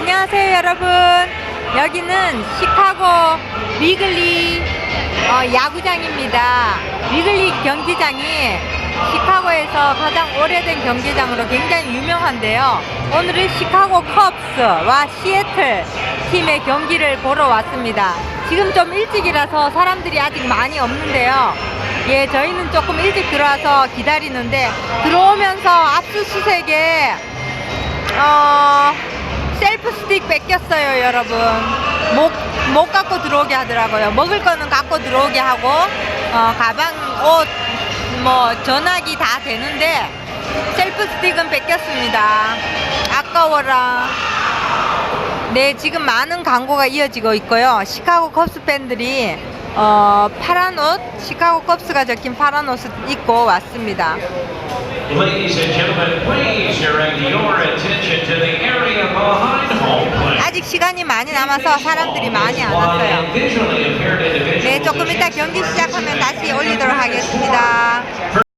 안녕하세요 여러분. 여기는 시카고 위글리 어, 야구장입니다. 위글리 경기장이 시카고에서 가장 오래된 경기장으로 굉장히 유명한데요. 오늘은 시카고 컵스와 시애틀 팀의 경기를 보러 왔습니다. 지금 좀 일찍이라서 사람들이 아직 많이 없는데요. 예 저희는 조금 일찍 들어와서 기다리는데 들어오면서 압수수색에 어, 뺏겼어요, 여러분. 못, 못 갖고 들어오게 하더라고요. 먹을 거는 갖고 들어오게 하고, 어, 가방, 옷, 뭐, 전화기 다 되는데, 셀프 스틱은 뺏겼습니다. 아까워라. 네, 지금 많은 광고가 이어지고 있고요. 시카고 컵스 팬들이, 어, 파란 옷, 시카고 컵스가 적힌 파란 옷을 입고 왔습니다. 아직 시간이 많이 남아서 사람들이 많이 안 왔어요. 네, 조금 이따 경기 시작하면 다시 올리도록 하겠습니다.